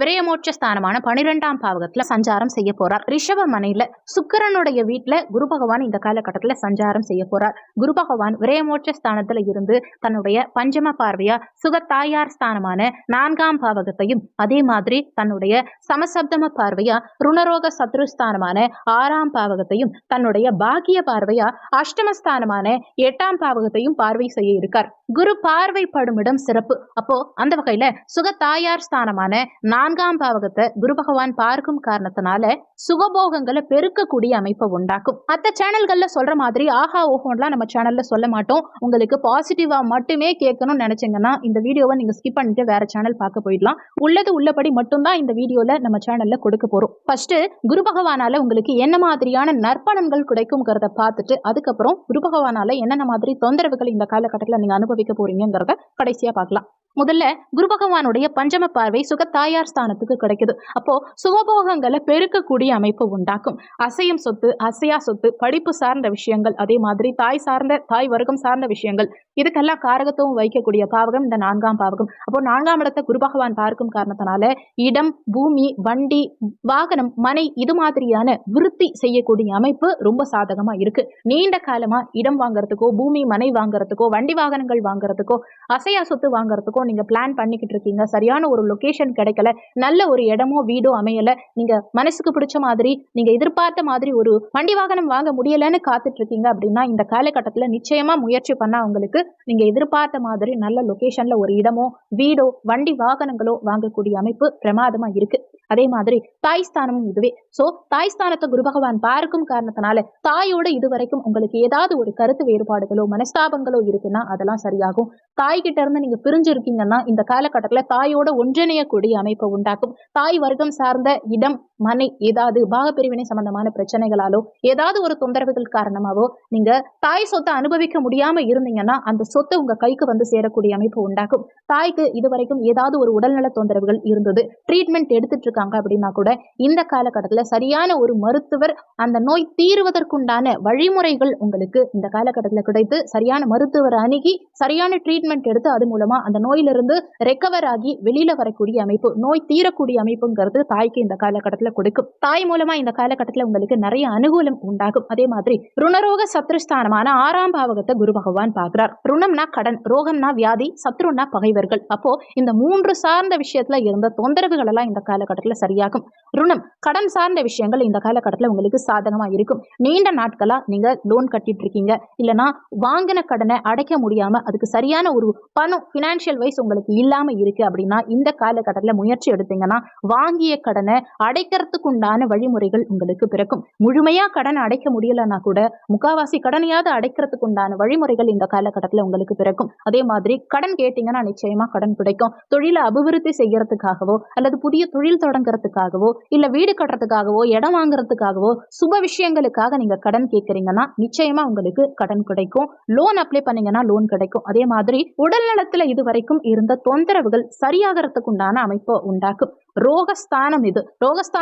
விரயமோட்ச ஸ்தானமான பனிரெண்டாம் பாவகத்துல சஞ்சாரம் செய்ய போறார். ரிஷப மனையில சுக்கரனுடைய வீட்டுல குரு பகவான் இந்த காலகட்டத்துல சஞ்சாரம் செய்ய போறார். குரு பகவான் விரயமோட்ச ஸ்தானத்துல இருந்து தன்னுடைய பஞ்சம பார்வையா சுகத்தாயார் ஸ்தானமான நான்காம் பாவகத்தையும் அதே மாதிரி தன்னுடைய சமசப்தம பார்வையா ருணரோக சத்ரு ஸ்தானமான ஆறாம் பாவகத்தையும் தன்னுடைய பாக்கிய பார்வையா அஷ்டமஸ்தானமான எட்டாம் பாவகத்தையும் பார்வை செய்ய இருக்கார். குரு பார்வைப்படும் இடம் சிறப்பு. அப்போ அந்த வகையில சுகத்தாயார் ஸ்தானமான நான்காம் பாவகத்தை குரு பகவான் பார்க்கும் காரணத்தினால சுகபோகங்களை பெருக்கக்கூடிய அமைப்பை உண்டாக்கும். மற்ற சேனல்கள்ல சொல்ற மாதிரி ஆஹா ஓஹோன்லாம் நம்ம சேனல்ல சொல்ல மாட்டோம். உங்களுக்கு பாசிட்டிவா மட்டுமே கேட்கணும்னு நினைச்சீங்கன்னா இந்த வீடியோவை நீங்க ஸ்கிப் பண்ணிட்டு வேற சேனல் பார்க்க போயிடலாம். உள்ளது உள்ளபடி மட்டும்தான் இந்த வீடியோல நம்ம சேனல்ல கொடுக்க போறோம். ஃபர்ஸ்ட் குரு பகவானால உங்களுக்கு என்ன மாதிரியான நற்பலன்கள் கிடைக்கும்ங்கிறத பார்த்துட்டு அதுக்கப்புறம் குரு பகவானால என்னென்ன மாதிரி தொந்தரவுகள் இந்த காலகட்டத்தில் நீங்க அனுபவிக்க போறீங்கிறத கடைசியா பார்க்கலாம். முதல்ல குரு பகவானுடைய பஞ்சம பார்வை சுகத்தாயார் ஸ்தானத்துக்கு கிடைக்குது. அப்போ சுகபோகங்களை பெருக்கக்கூடிய அமைப்பு உண்டாக்கும். அசையும் சொத்து அசையா சொத்து படிப்பு சார்ந்த விஷயங்கள் அதே மாதிரி தாய் சார்ந்த தாய் வர்க்கம் சார்ந்த விஷயங்கள். இதுக்கெல்லாம் காரகத்துவம் வைக்கக்கூடிய பாவகம் இந்த நான்காம் பாவகம். அப்போ நான்காம் இடத்தை குரு பகவான் பார்க்கும் காரணத்தினால இடம் பூமி வண்டி வாகனம் மனை இது மாதிரியான விருத்தி செய்யக்கூடிய அமைப்பு ரொம்ப சாதகமா இருக்கு. நீண்ட காலமா இடம் வாங்குறதுக்கோ பூமி மனை வாங்குறதுக்கோ வண்டி வாகனங்கள் வாங்குறதுக்கோ அசையா சொத்து வாங்குறதுக்கோ நீங்க பிளான் பண்ணிக்கிட்டு இருக்கீங்க. சரியான ஒரு லொகேஷன் கிடைக்கல. நல்ல ஒரு இடமோ வீடோ அமையல. நீங்க மனசுக்கு பிடிச்ச மாதிரி நீங்க எதிர்பார்த்த மாதிரி ஒரு வண்டி வாகனம் வாங்க முடியலன்னு காத்துட்டு இருக்கீங்க அப்படின்னா இந்த காலகட்டத்துல நிச்சயமா முயற்சி பண்ண உங்களுக்கு நீங்க எதிர்பார்த்த மாதிரி நல்ல லொகேஷன்ல ஒரு இடமோ வீடோ வண்டி வாகனங்களோ வாங்கக்கூடிய அமைப்பு பிரமாதமா இருக்கு. அதே மாதிரி தாய் ஸ்தானமும் இதுவே. சோ தாய் ஸ்தானத்தை குரு பகவான் பார்க்கும் காரணத்தினால தாயோட இதுவரைக்கும் உங்களுக்கு ஏதாவது ஒரு கருத்து வேறுபாடுகளோ மனஸ்தாபங்களோ இருக்குன்னா அதெல்லாம் சரியாகும். தாய் கிட்ட இருந்து நீங்க பிரிஞ்சு இருக்கீங்கன்னா இந்த காலகட்டத்துல தாயோட ஒன்றிணையக்கூடிய அமைப்பை உண்டாக்கும். தாய் வர்க்கம் சார்ந்த இடம் மனை ஏதாவது பாகப்பிரிவினை சம்பந்தமான பிரச்சனைகளாலோ ஏதாவது ஒரு தொந்தரவுகள் காரணமாவோ நீங்க தாய் சொத்தை அனுபவிக்க முடியாம இருந்தீங்கன்னா அந்த சொத்து உங்க கைக்கு வந்து சேரக்கூடிய அமைப்பு உண்டாக்கும் தாய்க்கு இதுவரைக்கும் ஏதாவது ஒரு உடல்நல தொந்தரவுகள் இருந்தது ட்ரீட்மெண்ட் எடுத்துட்டு இருக்காங்க அப்படின்னா கூட இந்த காலகட்டத்துல சரியான ஒரு மருத்துவர் அந்த நோய் தீர்வதற்குண்டான வழிமுறைகள் உங்களுக்கு இந்த காலகட்டத்துல கிடைத்து சரியான மருத்துவர் அணுகி சரியான ட்ரீட்மெண்ட் எடுத்து அது மூலமா அந்த நோயிலிருந்து ரெக்கவர் ஆகி வெளியில வரக்கூடிய அமைப்பு நோய் தீரக்கூடிய அமைப்புங்கிறது தாய்க்கு இந்த காலகட்டத்துல கொடுக்கும். தாய் மூலமா இந்த காலகட்டத்தில் உங்களுக்கு நிறைய அனுகூலம் உண்டாகும். அதே மாதிரி ருணரோக சத்ருஸ்தானமான ஆறாம் பாவகத்தை குரு பகவான் பார்க்கிறார். ருணம்னா கடன் ரோகம்னா வியாதி சத்ருனா பகைவர்கள். அப்போ இந்த மூன்று சார்ந்த விஷயத்துல இருந்த தொந்தரவுகள் எல்லாம் இந்த காலகட்டத்தில் சரியாகும். ருணம் கடன் சார்ந்த விஷயங்கள் இந்த காலகட்டத்தில் உங்களுக்கு சாதகமா இருக்கும். நீண்ட நாட்களா நீங்க லோன் கட்டிட்டு இருக்கீங்க இல்லனா வாங்கின கடனை அடைக்க முடியாம அதுக்கு சரியான ஒரு பணம் பினான்சியல் வைஸ் உங்களுக்கு இல்லாம இருக்கு அப்படின்னா இந்த காலகட்டத்தில் முயற்சி எடுத்தீங்கன்னா வாங்கிய கடனை அடைக்கிறதுக்கு உண்டான வழிமுறைகள் உங்களுக்கு பிறக்கும். முழுமையா கடன் அடைக்க முடியலன்னா கூட முக்காவாசி கடனையாவது அடைக்கிறதுக்கு உண்டான வழிமுறைகள் இந்த காலகட்டத்தில் உங்களுக்கு பிறக்கும். அதே மாதிரி கடன் கேட்டீங்கன்னா நிச்சயமா கடன் கிடைக்கும். தொழிலை அபிவிருத்தி செய்யறதுக்காகவோ அல்லது புதிய தொழில் தொடங்குறதுக்காகவோ இல்ல வீடு கட்டுறதுக்காகவோ இடம் வாங்குறதுக்காகவோ சுப விஷயங்களுக்காக நீங்க கடன் கேட்கறீங்கன்னா நிச்சயமா உங்களுக்கு கடன் கிடைக்கும். லோன் அப்ளை பண்ணீங்கன்னா லோன் கிடைக்கும். அதே மாதிரி உடல் நலத்துல இது வரைக்கும் இருந்த தொந்தரவுகள் சரியாகிறதுக்கு உண்டான அமைப்பை உண்டாக்கும். ரோகஸ்தானம் இது.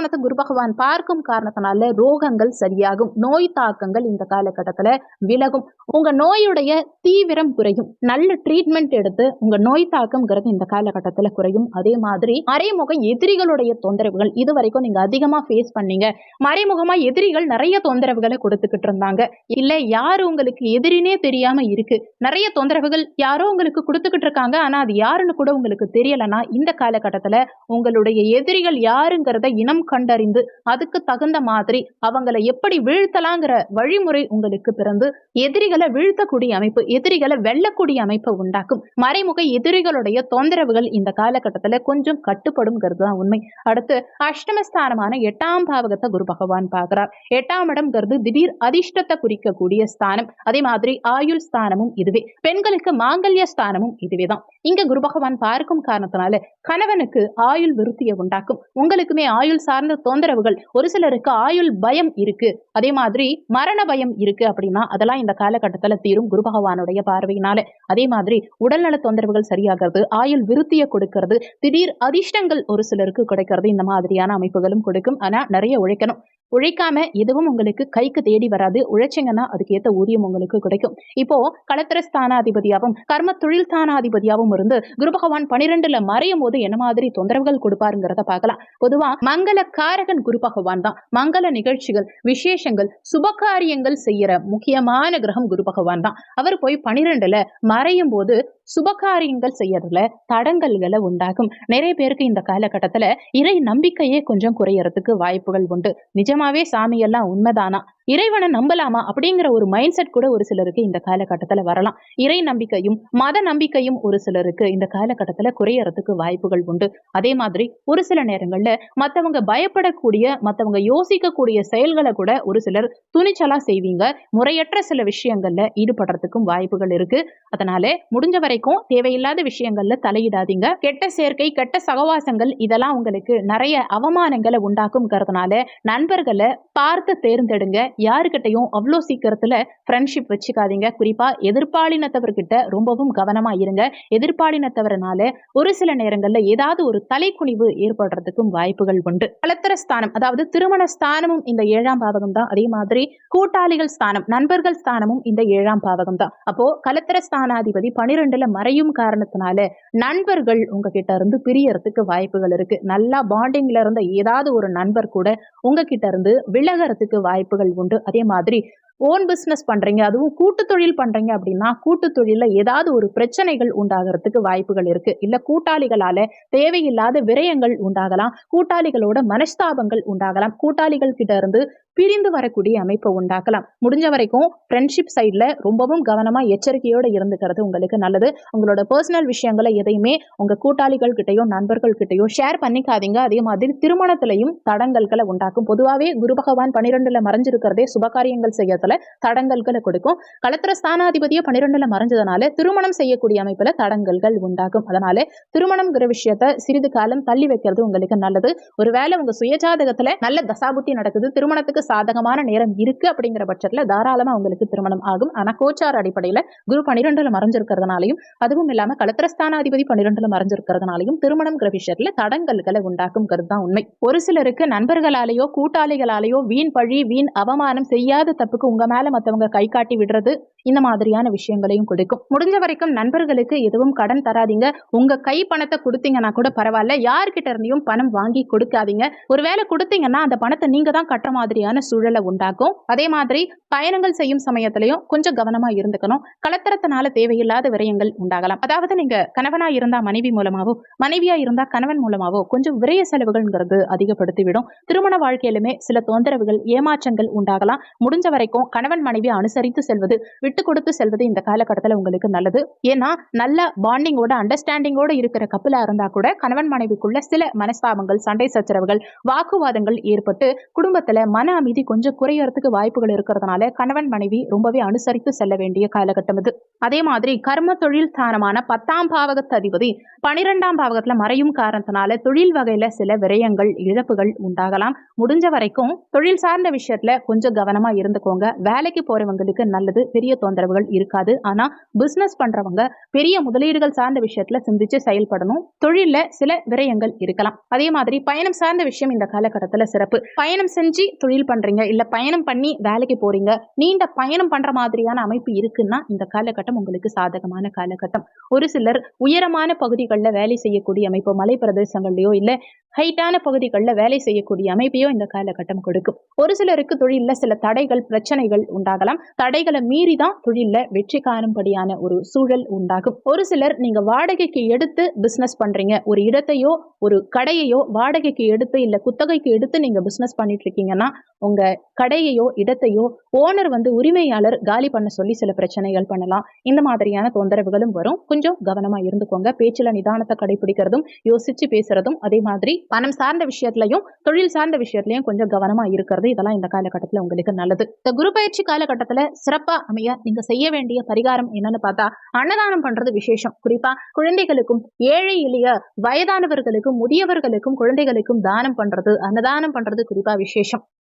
காலத்தை குரு பகவான் பார்க்கும் காரணத்தினால ரோகங்கள் சரியாகும் நோய் தாக்கங்கள் இந்த காலகட்டத்துல விலகும். உங்க நோயுடைய தீவிரம் குறையும். நல்ல ட்ரீட்மெண்ட் எடுத்து உங்க நோய் தாக்கம்ங்கிறது இந்த காலகட்டத்துல குறையும். அதே மாதிரி மறைமுக எதிரிகளுடைய தொந்தரவுகள் இது வரைக்கும் நீங்க அதிகமா ஃபேஸ் பண்ணீங்க. மறைமுகமா எதிரிகள் நிறைய தொந்தரவுகளை கொடுத்துக்கிட்டு இருந்தாங்க. இல்ல யாரு உங்களுக்கு எதிரினே தெரியாம இருக்கு? நிறைய தொந்தரவுகள் யாரோ உங்களுக்கு கொடுத்துக்கிட்டு இருக்காங்க. ஆனா அது யாருன்னு கூட உங்களுக்கு தெரியலன்னா இந்த காலகட்டத்துல உங்களுடைய எதிரிகள் யாருங்கிறத இனம் கண்டறிந்து அதுக்கு தகுந்த மாதிரி அவங்களை எப்படி வீழ்த்தலாங்கிற வழிமுறை உங்களுக்கு பிறந்து எதிரிகளை வீழ்த்தக்கூடிய அமைப்பு எதிரிகளை வெல்லக்கூடிய அமைப்பை உண்டாக்கும். மறைமுக எதிரிகளுடைய தொந்தரவுகள் இந்த காலகட்டத்தில் கொஞ்சம் கட்டுப்படும்ங்கிறது தான் உண்மை. அடுத்து அஷ்டமஸ்தானமான எட்டாம் பாவகத்தை குரு பகவான் பார்க்கிறார். எட்டாம் இடம்ங்கிறது திடீர் அதிர்ஷ்டத்தை குறிக்கக்கூடிய ஸ்தானம். அதே மாதிரி ஆயுள் ஸ்தானமும் இதுவே. பெண்களுக்கு மாங்கல்ய ஸ்தானமும் இதுவே தான். இங்க குரு பகவான் பார்க்கும் காரணத்தினால கணவனுக்கு ஆயுள் விருத்தியை உண்டாக்கும். உங்களுக்குமே ஆயுள் சார்ந்த தொந்தரவுகள். ஒரு சிலருக்கு ஆயுள் பயம் இருக்கு. அதே மாதிரி மரண பயம் இருக்கு அப்படின்னா அதெல்லாம் இந்த காலகட்டத்துல தீரும் குரு பகவானுடைய பார்வையினால. அதே மாதிரி உடல்நல தொந்தரவுகள் சரியாகிறது ஆயுள் விருத்தியை கொடுக்கிறது திடீர் அதிர்ஷ்டங்கள் ஒரு சிலருக்கு கிடைக்கிறது இந்த மாதிரியான அமைப்புகளும் கொடுக்கும். ஆனா நிறைய உழைக்கணும். உழைக்காம எதுவும் உங்களுக்கு கைக்கு தேடி வராது. உழைச்சிங்கன்னா ஏத்த ஊதியம் உங்களுக்கு கிடைக்கும். இப்போ களத்திர ஸ்தானாதிபதியாகவும் கர்ம தொழில் ஸ்தானாதிபதியாகவும் இருந்து குரு பகவான் பனிரெண்டுல மறையும் போது என்ன மாதிரி தொந்தரவுகள் கொடுப்பாருங்கிறத பார்க்கலாம். பொதுவா மங்கள காரகன் குரு பகவான் தான். மங்கள நிகழ்ச்சிகள் விசேஷங்கள் சுபகாரியங்கள் செய்யற முக்கியமான கிரகம் குரு பகவான் தான். அவர் போய் பனிரெண்டுல மறையும் போது சுபகாரியங்கள் செய்யறதுல தடங்கல்களை உண்டாகும் நிறைய பேருக்கு இந்த காலகட்டத்துல இறை நம்பிக்கையே கொஞ்சம் குறையறதுக்கு வாய்ப்புகள் உண்டு. நிஜம் நிஜமாவே சாமி எல்லாம் உண்மைதானா? இறைவனை நம்பலாமா அப்படிங்கிற ஒரு மைண்ட் செட் கூட ஒரு சிலருக்கு இந்த காலகட்டத்தில் வரலாம். இறை நம்பிக்கையும் மத நம்பிக்கையும் ஒரு சிலருக்கு இந்த காலகட்டத்தில் குறையறதுக்கு வாய்ப்புகள் உண்டு. அதே மாதிரி ஒரு சில நேரங்களில் மற்றவங்க பயப்படக்கூடிய மற்றவங்க யோசிக்கக்கூடிய செயல்களை கூட ஒரு சிலர் துணிச்சலாக செய்வீங்க. முறையற்ற சில விஷயங்களில் ஈடுபடுறதுக்கும் வாய்ப்புகள் இருக்கு. அதனால முடிஞ்ச வரைக்கும் தேவையில்லாத விஷயங்கள்ல தலையிடாதீங்க. கெட்ட சேர்க்கை கெட்ட சகவாசங்கள் இதெல்லாம் உங்களுக்கு நிறைய அவமானங்களை உண்டாக்கும்ங்கிறதுனால நண்பர்களை பார்த்து தேர்ந்தெடுங்க. யாருக்கிட்டையும் அவ்வளோ சீக்கிரத்துல ஃப்ரெண்ட்ஷிப் வச்சுக்காதீங்க. குறிப்பா எதிர்பாலினத்தவர்கிட்ட ரொம்பவும் கவனமா இருங்க. எதிர்பாலினத்தவரனால ஒரு சில நேரங்கள்ல ஏதாவது ஒரு தலைக்குனிவு ஏற்படுறதுக்கும் வாய்ப்புகள் உண்டு. கலத்திர ஸ்தானம் அதாவது திருமண ஸ்தானமும் இந்த ஏழாம் பாவகம் தான். அதே மாதிரி கூட்டாளிகள் ஸ்தானம் நண்பர்கள் ஸ்தானமும் இந்த ஏழாம் பாவகம் தான். அப்போ கலத்திர ஸ்தானாதிபதி பனிரெண்டுல மறையும் காரணத்தினால நண்பர்கள் உங்ககிட்ட இருந்து பிரியறதுக்கு வாய்ப்புகள் இருக்கு. நல்லா பாண்டிங்ல இருந்த ஏதாவது ஒரு நண்பர் கூட உங்ககிட்ட இருந்து விலகறதுக்கு வாய்ப்புகள் உண்டு. அதே மாதிரி ஓன் பிஸ்னஸ் பண்றீங்க அதுவும் கூட்டு தொழில் பண்றீங்க அப்படின்னா கூட்டு தொழில ஏதாவது ஒரு பிரச்சனைகள் உண்டாகிறதுக்கு வாய்ப்புகள் இருக்கு. இல்ல கூட்டாளிகளால தேவையில்லாத விரயங்கள் உண்டாகலாம். கூட்டாளிகளோட மனஸ்தாபங்கள் உண்டாகலாம். கூட்டாளிகள் கிட்ட இருந்து பிரிந்து வரக்கூடிய அமைப்பை உண்டாக்கலாம். முடிஞ்ச வரைக்கும் ஃப்ரெண்ட்ஷிப் சைடில் ரொம்பவும் கவனமாக எச்சரிக்கையோடு இருந்துக்கிறது உங்களுக்கு நல்லது. உங்களோட பர்சனல் விஷயங்களை எதையுமே உங்கள் கூட்டாளிகள் கிட்டயோ நண்பர்கள் கிட்டயோ ஷேர் பண்ணிக்காதீங்க. அதே மாதிரி திருமணத்திலையும் தடங்கல்களை உண்டாக்கும். பொதுவாகவே குரு பகவான் பன்னிரெண்டுல மறைஞ்சிருக்கிறதே சுபகாரியங்கள் செய்யறதுல தடங்கல்களை கொடுக்கும். களத்திர ஸ்தானாதிபதியை பன்னிரெண்டுல மறைஞ்சதுனால திருமணம் செய்யக்கூடிய அமைப்புல தடங்கல்கள் உண்டாகும். அதனால திருமணம்ங்கிற விஷயத்த சிறிது காலம் தள்ளி வைக்கிறது உங்களுக்கு நல்லது. ஒருவேளை உங்க சுயஜாதகத்துல நல்ல தசாபுத்தி நடக்குது. திருமணத்துக்கு சாதகமான நேரம் இருக்கு அப்படிங்கிற பட்சத்துல தாராளமா உங்களுக்கு திருமணம் ஆகும். ஆனா கோச்சார் அடிப்படையில குரு பனிரெண்டுல மறைஞ்சிருக்கிறதுனாலையும் அதுவும் இல்லாம கலத்திரஸ்தானாதிபதி பனிரெண்டுல மறைஞ்சிருக்கிறதுனாலையும் திருமணம்ங்கிற விஷயத்துல தடங்கல்களை உண்டாக்கும் கருத்தான் உண்மை. ஒரு சிலருக்கு நண்பர்களாலேயோ கூட்டாளிகளாலேயோ வீண் பழி வீண் அவமானம் செய்யாத தப்புக்கு உங்க மேல மத்தவங்க கை காட்டி விடுறது இந்த மாதிரியான விஷயங்களையும் கொடுக்கும். முடிஞ்ச வரைக்கும் நண்பர்களுக்கு எதுவும் கடன் தராதீங்க. உங்க கை பணத்தை கொடுத்தீங்கன்னா கூட பரவாயில்ல. யார்கிட்ட இருந்தையும் பணம் வாங்கி கொடுக்காதீங்க. ஒருவேளை கொடுத்தீங்கன்னா அந்த பணத்தை நீங்க தான் கட்டுற மாதிரியான சூழலை உண்டாக்கும். அதே மாதிரி பயணங்கள் செய்யும் சமயத்திலையும் கொஞ்சம் கவனமா இருந்துக்கணும். கலத்தரத்தினால தேவையில்லாத விரயங்கள் உண்டாகலாம். அதாவது நீங்க கணவனா இருந்தா மனைவி மூலமாவோ மனைவியா இருந்தா கணவன் மூலமாவோ கொஞ்சம் விரய செலவுகள்ங்கிறது அதிகப்படுத்திவிடும் திருமண வாழ்க்கையிலுமே சில தொந்தரவுகள் ஏமாற்றங்கள் உண்டாகலாம். முடிஞ்ச வரைக்கும் கணவன் மனைவி அனுசரித்து செல்வது விட்டு கொடுத்து செல்வது இந்த காலகட்டத்தில் உங்களுக்கு நல்லது. ஏன்னா நல்ல பாண்டிங்கோட அண்டர்ஸ்டாண்டிங்கோட இருக்கிற கப்பலா இருந்தா கூட கணவன் மனைவிக்குள்ள சில மனஸ்தாபங்கள் சண்டை சச்சரவுகள் வாக்குவாதங்கள் ஏற்பட்டு குடும்பத்துல மன மீதி கொஞ்சம் குறையறதுக்கு வாய்ப்புகள் இருக்கிறதுனால கணவன் மனைவி ரொம்பவே அனுசரித்து செல்ல வேண்டிய காலகட்டம் இது. அதே மாதிரி கர்ம தொழில் ஸ்தானமான பத்தாம் பாவகத்து அதிபதி பனிரெண்டாம் பாவகத்துல மறையும் காரணத்தினால தொழில் வகையில சில விரயங்கள் இழப்புகள் உண்டாகலாம். முடிஞ்ச வரைக்கும் தொழில் சார்ந்த விஷயத்துல கொஞ்சம் கவனமா இருந்துக்கோங்க. வேலைக்கு போறவங்களுக்கு நல்லது பெரிய தொந்தரவுகள் இருக்காது. ஆனா பிசினஸ் பண்றவங்க பெரிய முதலீடுகள் சார்ந்த விஷயத்துல சிந்திச்சு செயல்படணும். தொழில்ல சில விரயங்கள் இருக்கலாம். அதே மாதிரி பயணம் சார்ந்த விஷயம் இந்த காலகட்டத்துல சிறப்பு. பயணம் செஞ்சு தொழில் பண்றீங்க இல்ல பயணம் பண்ணி வேலைக்கு போறீங்க நீண்ட பயணம் பண்ற மாதிரியான அமைப்பு இருக்குன்னா இந்த காலகட்டம் காலகட்டம் உங்களுக்கு சாதகமான காலகட்டம். ஒரு சிலர் உயரமான பகுதிகளில் வேலை செய்யக்கூடிய அமைப்பு மலை பிரதேசங்கள்லையோ இல்லை ஹைட்டான பகுதிகளில் வேலை செய்யக்கூடிய அமைப்பையோ இந்த காலகட்டம் கொடுக்கும். ஒரு சிலருக்கு தொழிலில் சில தடைகள் பிரச்சனைகள் உண்டாகலாம். தடைகளை மீறி தான் தொழிலில் வெற்றி காணும்படியான ஒரு சூழல் உண்டாகும். ஒரு சிலர் நீங்கள் வாடகைக்கு எடுத்து பிஸ்னஸ் பண்ணுறீங்க ஒரு இடத்தையோ ஒரு கடையையோ வாடகைக்கு எடுத்து இல்லை குத்தகைக்கு எடுத்து நீங்கள் பிஸ்னஸ் பண்ணிட்டு இருக்கீங்கன்னா உங்கள் கடையையோ இடத்தையோ ஓனர் வந்து உரிமையாளர் காலி பண்ண சொல்லி சில பிரச்சனைகள் பண்ணலாம். இந்த மாதிரியான தொந்தரவுகளும் வரும். கொஞ்சம் கவனமா இருந்துக்கோங்க. பேச்சுல நிதானத்தை கடைபிடிக்கிறதும் யோசிச்சு பேசுறதும் அதே மாதிரி பணம் சார்ந்த விஷயத்திலையும் தொழில் சார்ந்த விஷயத்திலையும் கொஞ்சம் கவனமா இருக்கிறது. இதெல்லாம் இந்த காலகட்டத்துல உங்களுக்கு நல்லது. இந்த குரு பயிற்சி காலகட்டத்துல சிறப்பா அமைய நீங்க செய்ய வேண்டிய பரிகாரம் என்னன்னு பார்த்தா அன்னதானம் பண்றது விசேஷம். குறிப்பா குழந்தைகளுக்கும் ஏழை எளிய வயதானவர்களுக்கும் முதியவர்களுக்கும் குழந்தைகளுக்கும் தானம் பண்றது அன்னதானம் பண்றது குறிப்பா விசேஷம்.